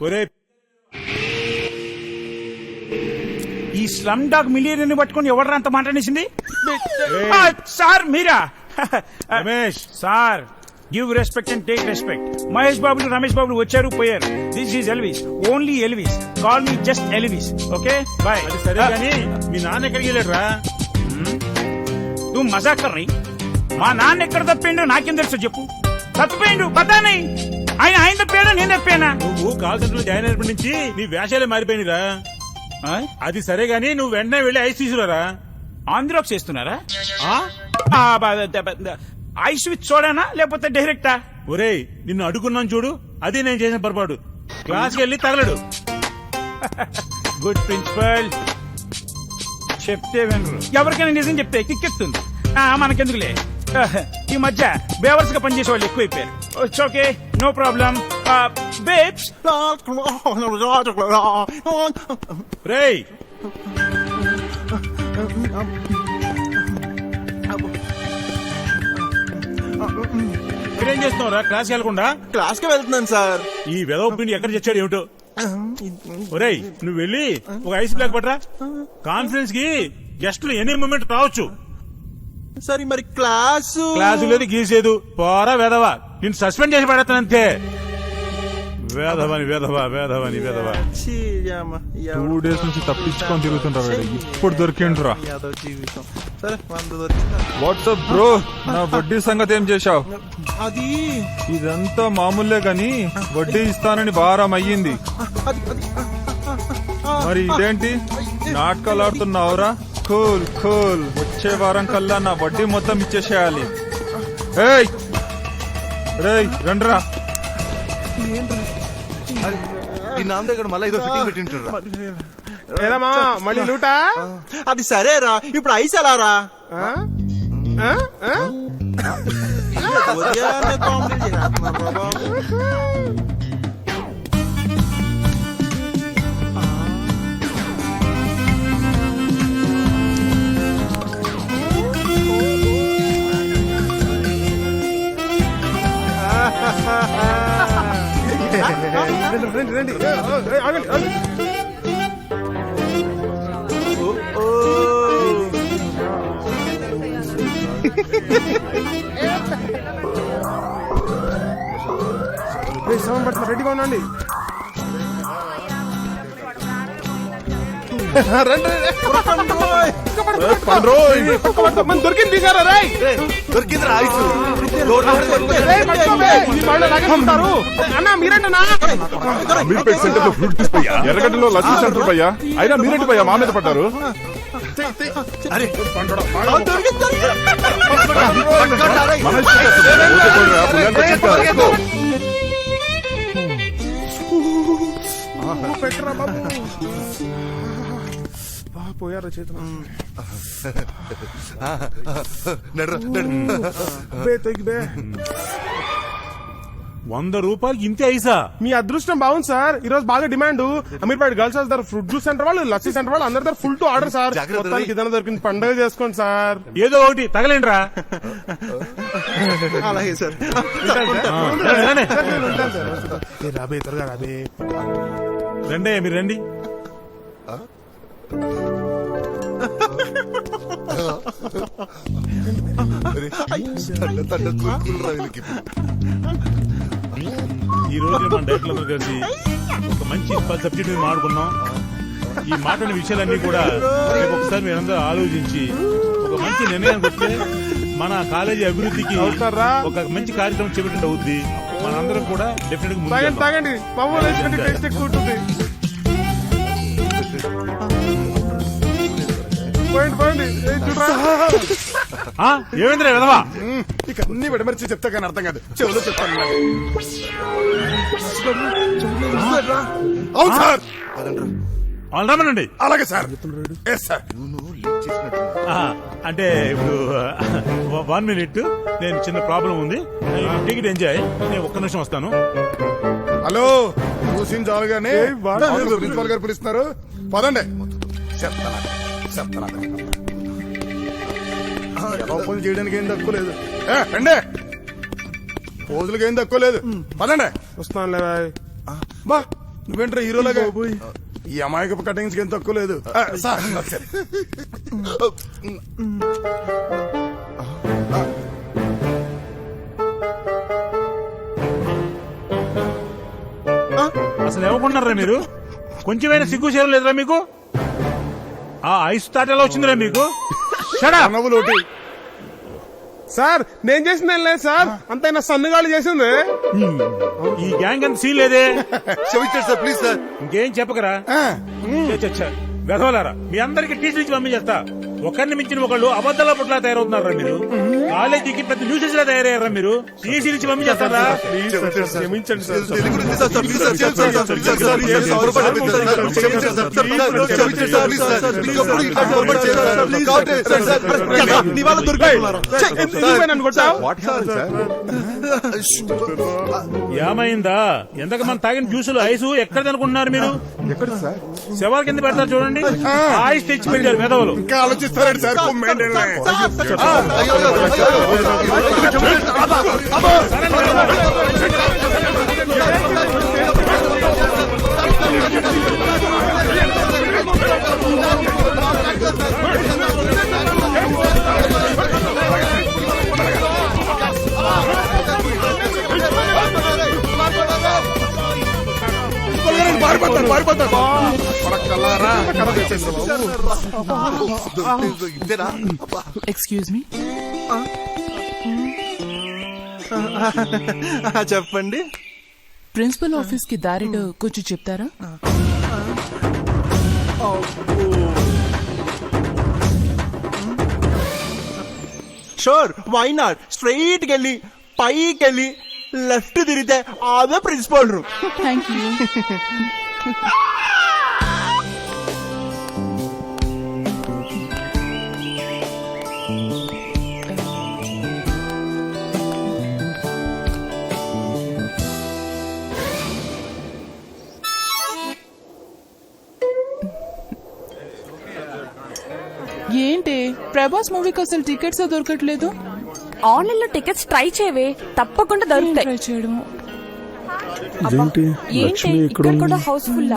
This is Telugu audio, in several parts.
ఒరే. ఈ స్లమ్ డాగ్ మిలియన్ పట్టుకొని ఎవడరా అంత మాట్లాడేసింది ఆ, sir Meera? Ramesh sir give respect and take respect. Mahesh బాబులు రమేష్ బాబులు వచ్చారు పోయారు. This is Elvis only Elvis. Call me just Elvis okay? Bye. అది సరే కానీ మీ నాన్న ఎక్కడికి వెళ్ళాడురా నువ్వు మజాక్ కర్రీ మా నాన్న ఎక్కడ తప్పిండో నాకేం తెలుసు చెప్పు. తప్పిపోయిండు పతానే ఆయన ఆయన తప్పాడా నేను తప్పానా నువ్వు కాల్ సెంటర్లో జాయిన్ అయినప్పటి నుంచి నీ వేషాలే మారిపోయినరా ఆ? అది సరే గానీ నువ్వు వెంటనే వెళ్ళి ఐస్ తీసుకురారా? ఆంధ్రాకి చేస్తున్నారా? ఐస్ విత్ చూడానా లేకపోతే డైరెక్టా? ఒరేయ్ నిన్ను అడుగున్నాను చూడు అది నేను చేసిన పొరపాటు. క్లాస్కి వెళ్ళి తగలడు. Good principal. చెప్తే వినరు. ఎవరికైనా నిజం చెప్తే కిక్కెత్తుంది. ఆ, మనకెందుకులే? ఈ మధ్య బేవర్స్గా పనిచేసే వాళ్ళు ఎక్కువైపోయారు. It's okay. No problem babes రేయ్ ఇక్కడేం చేస్తున్నావురా? క్లాస్కి వెళ్ళకుండా? క్లాస్కి వెళ్తున్నాను సార్. ఈ వెదవ పిండి ఎక్కడ చచ్చాడు ఏమిటో? ఒరేయ్ నువ్వు వెళ్ళి ఒక ఐస్ బ్లాక్ పట్రా కాన్ఫరెన్స్కి గెస్టులు ఎనీ మూమెంట్ రావచ్చు. సరే మరి క్లాసు? క్లాసు లేదు గీసేదు పోరా వేదవా. నేను సస్పెండ్ చేసి వేదవా వేదవని వేదవా ఛీ, యమ్మ, టూ డేస్ నుంచి తప్పించుకొని తిరుగుతుంటారు. ఇప్పుడు దొరికిండ్రా? వాట్సాప్ బ్రో నా వడ్డీ సంగతి ఏం చేశావు? అది. ఇదంతా మామూలే గాని వడ్డీ ఇస్తానని వారం అయ్యింది. మరి ఇదేంటి? నాటకాలు ఆడుతున్నావురా కూల్ కూల్. వచ్చే వారం కల్లా నా వడ్డీ మొత్తం ఇచ్చేసేయాలి. ఏయ్! రండ్రా. ఈ నాన్న దగ్గర మళ్ళీ ఏదో ఫిట్టింగ్ పెట్టింటారా ఏదమ్మా మళ్ళీ లూటా? అది సరేరా ఇప్పుడు ఐస్ ఎలా రా కామెడీ. రండి, రండి, ఆగండి, సెవెన్ పట్ల రెడీగా ఉండండి. రండి, దొరికింది రాయ్. అన్నా సెంటర్లో ఫ్రూట్ భయ్యా ఎర్రగడ్డలో లస్సీ సెంటర్ భయ్యా అయినా మీరేంటి భయ్యా మా మీద పడ్డారు? మన ఇష్టం పోయారా చేతులు బే తెగి బే. వంద రూపాయలకి ఇంతే ఐసా? మీ అదృష్టం బాగుంది సార్. ఈ రోజు బాగా డిమాండ్. అమీర్పేట గర్ల్స్ హౌస్ దగ్గర ఫ్రూట్ జ్యూస్ సెంటర్ వాళ్ళు లస్సీ సెంటర్ వాళ్ళు అందరి దగ్గర ఫుల్ టు ఆర్డర్ సార్. జాగ్రత్త మొత్తానికి ఇదన్నా దొరికింది. పండుగ చేసుకోండి సార్. ఏదో ఒకటి తగలేండిరా. అలాగే సార్. నేను ఉంటాను. ఏ, రాబే త్వరగా రాబే. రండి మీరు రండి. ఈ రోజు మన డైరెక్టర్లందరూ కలిసి ఒక మంచి సబ్జెక్ట్ మీద మాట్లాడుకున్నాం ఈ మాట్లాడిన విషయాలన్నీ కూడా రేపు ఒకసారి మీరందరూ ఆలోచించి ఒక మంచి నిర్ణయానికి వస్తే మన కాలేజీ అభివృద్ధికి? ఒక మంచి కార్యక్రమం చేపట్టినట్టు అవుద్ది మనందరం కూడా డెఫినెట్గా తాగండి ఏమైందిరా విధవా? ఇక అన్ని విడమర్చి చెప్తే కానీ అర్థం కాదు. చెవులో చెప్తాను అవును సార్. రమ్మనండి అలాగే సార్. ఎస్ సార్ అంటే ఇప్పుడు వన్ మినిట్ నేను చిన్న ప్రాబ్లం ఉంది. టికెట్ ఎంజాయ్ నేను ఒక్క నిమిషం వస్తాను. హలో చూసిన చాలుగానే ప్రిన్సిపాల్ గారు పిలుస్తున్నారు. పదండి. చెప్తాను. చెప్తాను పనులు చేయడానికి ఏం తక్కువ లేదు. ఏ, రండి. పోజులకి ఏం తక్కువ లేదు. పదండి. వస్తానులే బాయ్. బా నువ్వేంట్రా హీరోలాగా ఈ అమాయకపు కటింగ్స్ ఏం తక్కువ లేదు. సార్. అసలు ఏమనుకుంటున్నారా మీరు? కొంచెమైనా సిగ్గు చేరం లేదురా మీకు? ఆ ఐస్ తాట ఎలా వచ్చిందిరా మీకు? సార్ నేను చేసింది ఏం లేదు సార్. అంతైనా సన్నుగాళ్ళు చేసింది. ఈ గ్యాంగ్ అంత సీన్ లేదే. క్షమించండి సార్ ప్లీజ్ సార్ ఇంకేం చెప్పకరా? ఆ, గదవలారా మీ అందరికి టీచర్ ఇచ్చి పంపించేస్తా. ఒకరిని మించిన ఒకళ్ళు అబద్ధాల పుట్ల తయారవుతున్నారా మీరు? కాలేజీకి పెద్ద న్యూసెస్ లా తయారయ్యారా మీరు? టీసీ ఇచ్చి పంపించేస్తారా? ఎందుకు ఏమైందా? ఎంతకు మన తాగిన జ్యూసులు ఐసు ఎక్కడ అనుకుంటున్నారు మీరు? శవాల కింద పెడతారు చూడండి. ఐస్ తెచ్చి పెట్టారు మెదవలు ఇంకా ఆలోచిస్తారండి సార్ పారిపోతాను పారిపోతాను. ఎక్స్క్యూజ్ మీ చెప్పండి. ప్రిన్సిపల్ ఆఫీస్కి దారిలో కొంచెం చెప్తారా? షూర్ వై నాట్ స్ట్రైట్ కెళ్ళి పైకి వెళ్ళి లెఫ్ట్ తిరిగితే అదే ప్రిన్సిపల్ రూమ్. థ్యాంక్ యూ ఏంటి? ప్రభాస్ మూవీకి అసలు టికెట్స్ దొరకట్లేదు? ఆన్లైన్లో టికెట్స్ ట్రై చేయవే. తప్పకుండా దొరుకుతాయి. ట్రై చేయడం? ఏంటి? ఇక్కడ కూడా హౌస్ఫుల్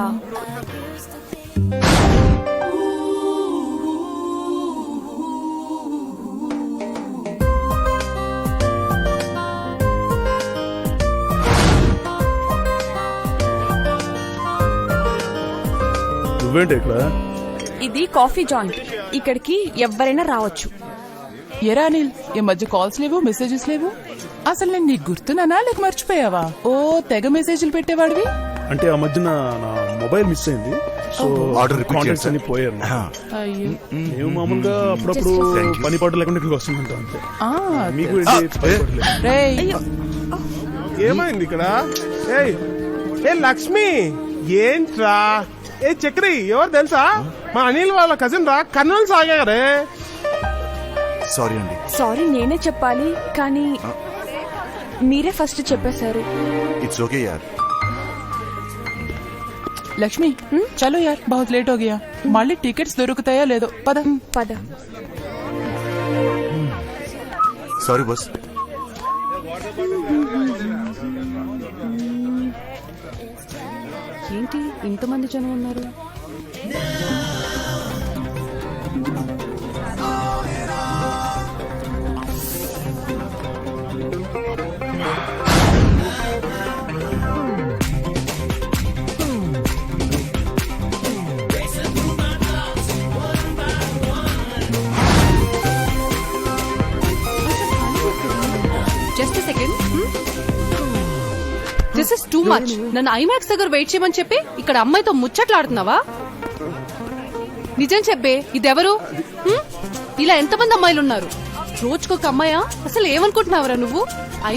నువ్వేంటి ఇక్కడ? ఇది కాఫీ జాయింట్. ఇక్కడికి ఎవరైనా రావచ్చు. ఎరా అనిల్ ఈ మధ్య కాల్స్ లేవు మెసేజెస్ లేవు? అసలు నేను నీకు గుర్తున్నానా లేక మర్చిపోయావా? ఓ తెగ మెసేజ్లు పెట్టేవాడివి? అంటే ఆ మధ్యన నా మొబైల్ మిస్ అయింది. సో Order repeat కాంటాక్ట్స్ చేయండి, అన్ని పోయాను అయ్యో. మేము మామూలుగా అప్పుడప్పుడు పని పాటు లేకుండా ఇక్కడికి వస్తుంటాం అంతే. ఆ, మీకు ఏంటి పని పాటు లేదు. రేయ్ ఏమైంది ఇక్కడ? ఏయ్ ఏ లక్ష్మి? ఏంట్రా? ఏ చక్రి ఎవరు తెలుసా? మా అనిల్ వాళ్ళ కజిన్ రా కర్నూలు సాగారే. సారీ అండి. సారీ నేనే చెప్పాలి కానీ మీరే ఫస్ట్ చెప్పేశారు. ఇట్స్ ఓకే యార్ లక్ష్మి hmm? చలో యార్ బహుత్ లేట్ హోగయా. మళ్ళీ టికెట్స్ దొరుకుతాయా లేదో పద. Hmm, పద. సారీ బస్ ఏంటి ఇంతమంది జనం ఉన్నారు? Second this is too much నన్ను ఐమాక్స్ దగ్గర వెయిట్ చేయమని చెప్పి ఇక్కడ అమ్మాయితో ముచ్చట్లాడుతున్నావా? నిజం చెప్పే ఇదెవరు? Hmm? ఇలా ఎంతమంది అమ్మాయిలు ఉన్నారు రోజుకొక అమ్మాయా? అసలు ఏమనుకుంటున్నావురా నువ్వు?